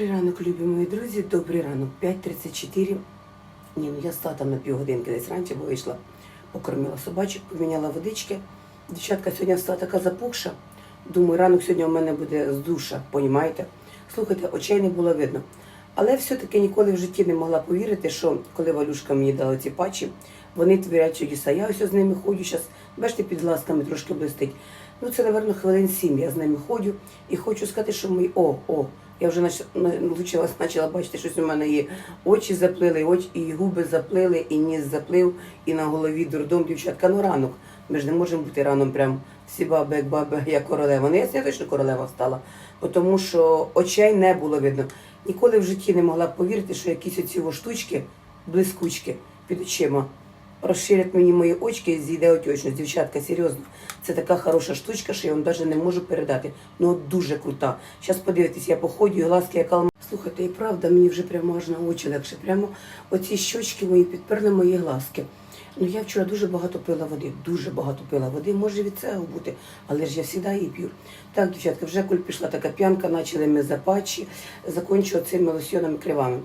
Добрий ранок, любі мої друзі. Добрий ранок. 5.34. Ні, ну я стала там на півгодинки десь раніше, бо вийшла, покормила собачок, поміняла водички. Дівчатка сьогодні стала така запухша. Думаю, ранок сьогодні у мене буде з душа, понімаєте? Слухайте, очей не було видно. Але все-таки ніколи в житті не могла повірити, що коли Валюшка мені дала ці патчі, вони творять чудеса. Я ось з ними ходжу зараз, бачите, під ласками трошки блистить. Ну, це, напевно, хвилин сім я з ними ходжу і хочу сказати, що ми о, о, я вже навчилась, почала бачити, щось у мене є. Очі заплили, очі, і губи заплили, і ніс заплив, і на голові дурдом, дівчатка, ну ранок. Ми ж не можемо бути раном прям всі баби, як баби, як королева. Ну, я, точно королева стала, тому що очей не було видно. Ніколи в житті не могла повірити, що якісь оці штучки, блискучки під очима розширять мені мої очки і зійде отечність. Дівчатка, серйозно, це така хороша штучка, що я вам навіть не можу передати. Ну дуже крута. Зараз подивитесь, я походю, і ласки, яка алма- Слухайте, і правда, мені вже прямо аж на очі легше. Прямо оці щочки мої підперли мої глазки. Ну я вчора дуже багато пила води, дуже багато пила води. Може від цього бути, але ж я завжди її п'ю. Так, дівчатка, вже коль пішла така п'янка, почали ми запатчі, закінчую цими лосьонами кривами.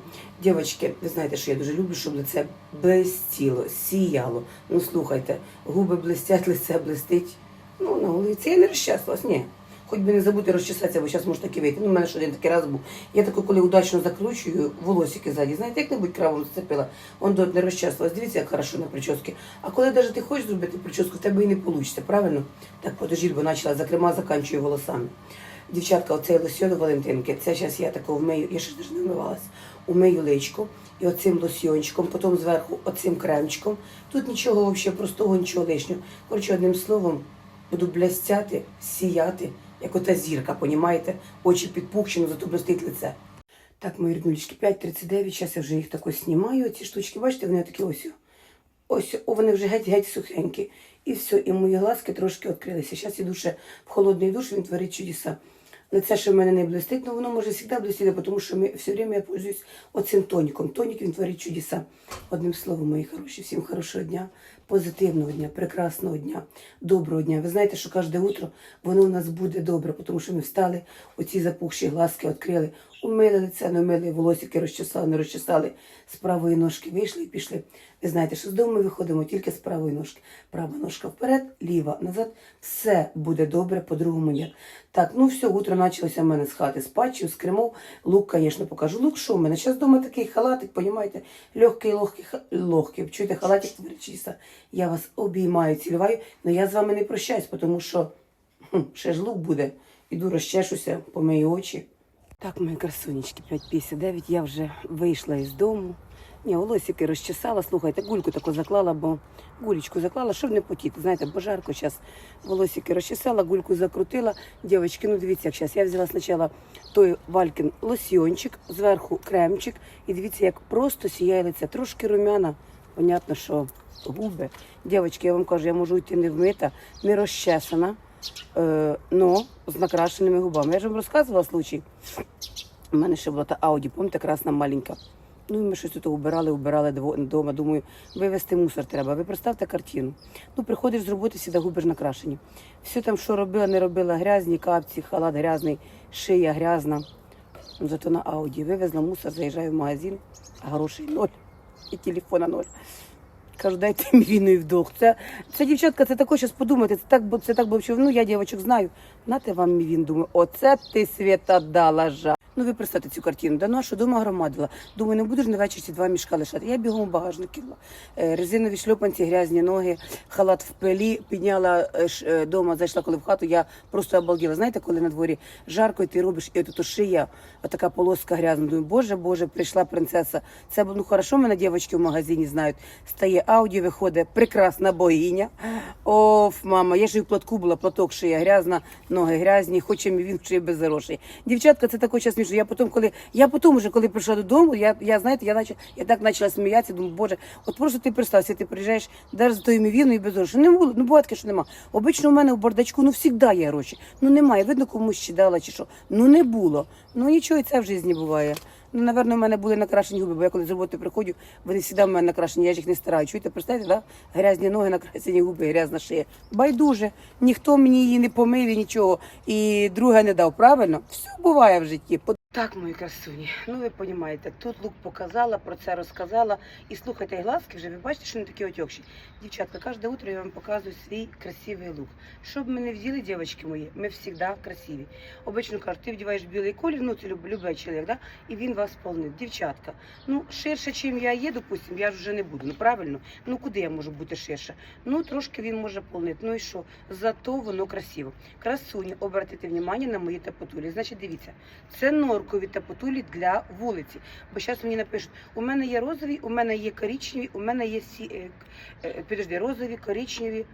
Дівчатки, ви знаєте, що я дуже люблю, щоб лице блистіло, сіяло. Ну слухайте, губи блистять, лице блистить. Ну, на це я не розчасилась, ні. Хоч би не забути розчесатися, бо зараз може таки вийти. Ну, у мене один такий раз був. Я тако, коли удачно закручую волосики ззаді, знаєте, як-небудь кравом зацепила, он до не розчесалась. Дивіться, як хорошо на прически. А коли навіть ти хочеш зробити прическу, в тебе і не вийде, правильно? Так подожіть, бо почала, зокрема, заканчую волосами. Дівчатка, оцей лосьон Валентинки, це зараз я тако вмию, я ще ж не вмивалась, умию личко і оцим лосьончиком, потім зверху оцим кремчиком. Тут нічого взагалі простого, нічого лишнього. Коротше, одним словом, буду блестяти, сіяти, як ота зірка, понімаєте? Очі підпухчені, зато блистить лице. Так, мої ріднулечки, 5.39, зараз я вже їх тако знімаю, ці штучки, бачите, вони такі ось. Ось, о, вони вже геть-геть сухенькі. І все, і мої глазки трошки відкрилися. Зараз іду ще в холодний душ, він творить чудеса. Лице, що в мене не блистить, але воно може завжди блистіти, тому що ми, все время я пользуюсь оцим тоніком. Тонік він творить чудеса. Одним словом, мої хороші, всім хорошого дня, позитивного дня, прекрасного дня, доброго дня. Ви знаєте, що кожне утро воно у нас буде добре, тому що ми встали, оці запухші глазки відкрили, умили лице, не умили, волосики розчесали, не розчесали, з правої ножки вийшли і пішли. Ви знаєте, що з дому ми виходимо тільки з правої ножки. Права ножка вперед, ліва назад. Все буде добре, по-другому ні. Так, ну все, утро почалося в мене з хати, з патчів, з кремов. Лук, звісно, покажу. Лук, що в мене? Зараз вдома такий халатик, понімаєте? Легкий, легкий, легкий. Чуєте, халатик творчіса. Я вас обіймаю, цілюваю, але я з вами не прощаюсь, тому що хм, ще ж лук буде. Іду розчешуся, помию очі. Так, мої красунечки, 5.59, я вже вийшла із дому. Ні, волосики розчесала, слухайте, гульку таку заклала, бо гулечку заклала, щоб не потіти. Знаєте, бо жарко зараз волосики розчесала, гульку закрутила. Дівчатки, ну дивіться, як зараз. Я взяла спочатку той Валькін лосьйончик, зверху кремчик, і дивіться, як просто сіяє лице. Трошки румяна. Понятно, що губи. Дівчатки, я вам кажу, я можу йти не вмита, не розчесана, е, но з накрашеними губами. Я ж вам розказувала случай. У мене ще була та Ауді, пам'ятаєте, красна маленька. Ну і ми щось тут убирали, убирали вдома. Думаю, вивезти мусор треба. Ви представте картину. Ну, приходиш з роботи, сюди губи ж накрашені. Все там, що робила, не робила, грязні капці, халат грязний, шия грязна. Ну, зато на Ауді вивезла мусор, заїжджаю в магазин, а грошей ноль. І телефона ноль. Кажу, дайте мівіною вдох. Це, це дівчатка, це таке, щось подумайте, це так, бо- це так бо ну я дівчаток знаю. Нате вам мівін, думаю, оце ти свята дала жа. Ну ви представте цю картину. Да ну а що дома громадила. Думаю, не будеш на вечір ці два мішка лишати. Я бігом в багажник кинула. Е, резинові шльопанці, грязні ноги, халат в пилі, підняла е, е, дома, зайшла коли в хату, я просто обалділа. Знаєте, коли на дворі жарко, і ти робиш, і от шия, така полоска грязна. Думаю, боже, боже, прийшла принцеса. Це ну хорошо, мене дівчатки в магазині знають. Стає ауді, виходить прекрасна богиня. Оф, мама, я ж і в платку була, платок шия грязна, ноги грязні, хоче мій він чи без грошей. Дівчатка, це час смішно. Я потім, коли я потім уже, коли прийшла додому, я, я знаєте, я наче я так почала сміятися, думаю, боже, от просто ти представся, ти приїжджаєш даже за тою мівіною і без грошей. Не було, ну буває що нема. Обично у мене в бардачку, ну завжди є гроші. Ну немає, видно, комусь ще дала чи що. Ну не було. Ну нічого, і це в житті буває. Ну, напевно, в мене були накрашені губи, бо я коли з роботи приходжу, вони завжди в мене накрашені, я ж їх не стараю. Чуєте, представляєте, да? грязні ноги, накрашені губи, грязна шия. Байдуже, ніхто мені її не помив і нічого, і друге не дав, правильно? Все буває в житті. Так, мої красуні, ну ви розумієте, тут лук показала, про це розказала. І слухайте, глазки вже ви бачите, що вони такі отекші. Дівчатка, кожне утро я вам показую свій красивий лук. Щоб ми не вділи, дівчатки мої, ми завжди красиві. Обично кажуть, ти вдіваєш білий колір, ну це люб, любий чоловік, да? і він вас сповнить. Дівчатка, ну ширше, чим я є, допустим, я вже не буду. Ну правильно? Ну куди я можу бути ширше? Ну трошки він може повнити. Ну і що? Зато воно красиво. Красуні, обратите внимание на мої тапотулі. Значить, дивіться, це норкові тапотулі для вулиці. Бо зараз мені напишуть, у мене є розові, у мене є коричневі, у мене є сі... е, к- е, підожди, розові, коричневі.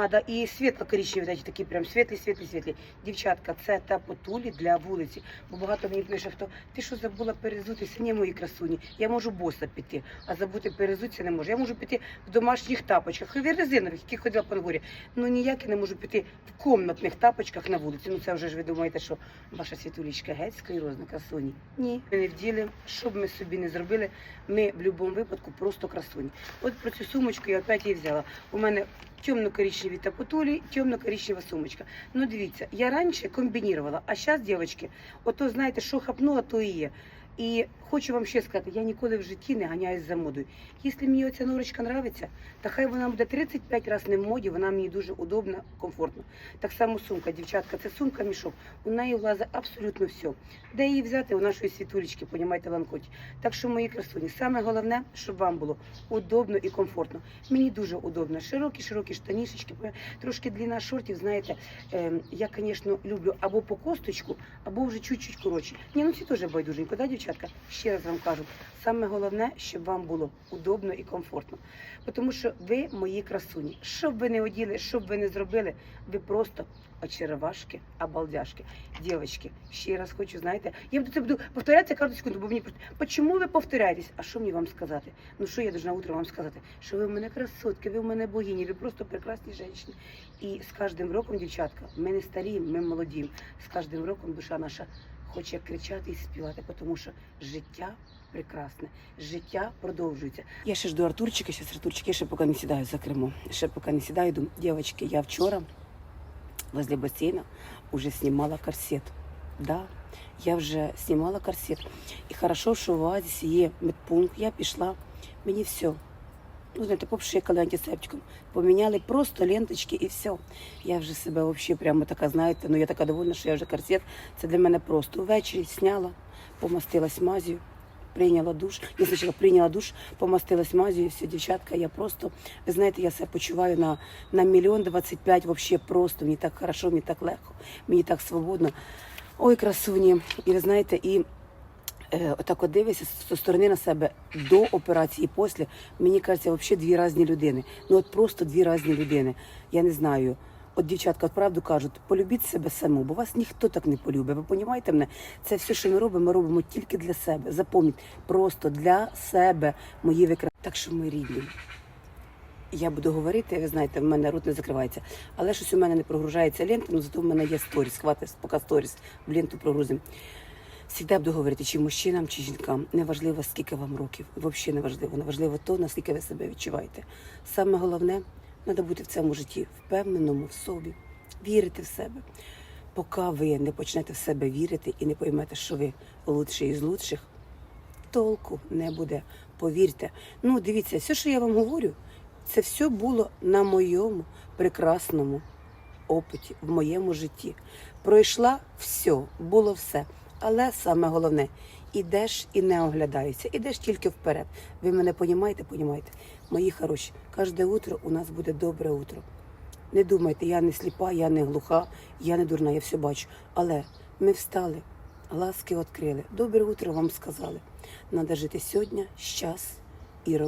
А, да, і світло-коричневі, знаєте, такі прям світлі, світлі, світлі. Дівчатка, це тапотулі для вулиці. Бо багато мені пише, хто ти що забула перезутися? Ні, мої красуні. Я можу боса піти, а забути перезутися не можу. Я можу піти в домашніх тапочках, і резинових, які ходила по дворі. Ну ніяк я не можу піти в комнатних тапочках на вулиці. Ну це вже ж ви думаєте, що ваша світулічка геть склерозна красуні. Ні, ми не вділи, що б ми собі не зробили. Ми в будь-якому випадку просто красуні. От про цю сумочку я опять її взяла. У мене темно-коричневі тапотулі, темно-коричнева сумочка. Ну дивіться, я раніше комбінувала, а зараз, дівчатки, ото знаєте, що хапнула, то і є. І хочу вам ще сказати, я ніколи в житті не ганяюсь за модою. Якщо мені оця норочка нравиться, то хай вона буде 35 разів не в моді, вона мені дуже удобна, комфортна. Так само сумка, дівчатка, це сумка мішок. У неї влазить абсолютно все. Де її взяти у нашої світулечки, понімаєте, ланкоті. Так що, мої красуні, саме головне, щоб вам було удобно і комфортно. Мені дуже удобно. Широкі, широкі штанішечки, трошки длина шортів, знаєте, е, я, звісно, люблю або по косточку, або вже чуть-чуть коротше. Ні, ну ці теж байдуженько, да, дівчатка? Ще раз вам кажу, саме головне, щоб вам було удобно і комфортно. Тому що ви мої красуні. Що б ви не оділи, що б ви не зробили, ви просто очаровашки, обалдяшки. Дівчатки, ще раз хочу, знаєте, я це буду повторятися кожну секунду, бо мені просто, чому ви повторяєтесь? А що мені вам сказати? Ну що я должна утром вам сказати? Що ви в мене красотки, ви в мене богині, ви просто прекрасні жінки. І з кожним роком, дівчатка, ми не старіємо, ми молоді. З кожним роком душа наша хоче кричати і співати, тому що життя прекрасне, життя продовжується. Я ще жду Артурчика, зараз Артурчик, ще поки не сідаю за кермо. Ще поки не сідаю, йду. Дівчатки, я вчора возле бассейна уже снимала корсет. Да, я вже знімала корсет. І хорошо, що в Оазісі є медпункт. Я пішла, мені все. Ну, знаєте, попшикали антисептиком, поміняли просто ленточки і все. Я вже себе взагалі прямо така, знаєте, ну я така довольна, що я вже корсет. Це для мене просто. Ввечері сняла, помастилась мазію, прийняла душ. Я спочатку прийняла душ, помастилась мазію, і все, дівчатка, я просто, ви знаєте, я себе почуваю на, на мільйон двадцять п'ять, взагалі просто, мені так хорошо, мені так легко, мені так свободно. Ой, красуні. І ви знаєте, і отак от дивишся зі сторони на себе до операції і після, мені кажеться, взагалі дві різні людини. Ну от просто дві різні людини. Я не знаю. От дівчатка, от правду кажуть, полюбіть себе саму, бо вас ніхто так не полюбить. Ви розумієте мене? Це все, що ми робимо, ми робимо тільки для себе. Запам'ятайте, просто для себе, мої викра... Так що ми рідні. Я буду говорити, ви знаєте, в мене рот не закривається. Але щось у мене не прогружається лента, ну зато в мене є сторіс. Хватить поки сторіс в ленту прогрузимо. Всегда буду говорити, чи мужчинам, чи жінкам. Неважливо, скільки вам років. Взагалі не важливо. Не важливо то, наскільки ви себе відчуваєте. Саме головне, треба бути в цьому житті впевненому в собі, вірити в себе. Поки ви не почнете в себе вірити і не поймете, що ви лучший із лучших, толку не буде. Повірте. Ну, дивіться, все, що я вам говорю, це все було на моєму прекрасному опиті, в моєму житті. Пройшла все, було все. Але саме головне, ідеш і не оглядаєшся, ідеш тільки вперед. Ви мене понімаєте, понімаєте? Мої хороші, кожне утро у нас буде добре утро. Не думайте, я не сліпа, я не глуха, я не дурна, я все бачу. Але ми встали, глазки відкрили. Добре утро вам сказали. Надо жити сьогодні, щас і робити.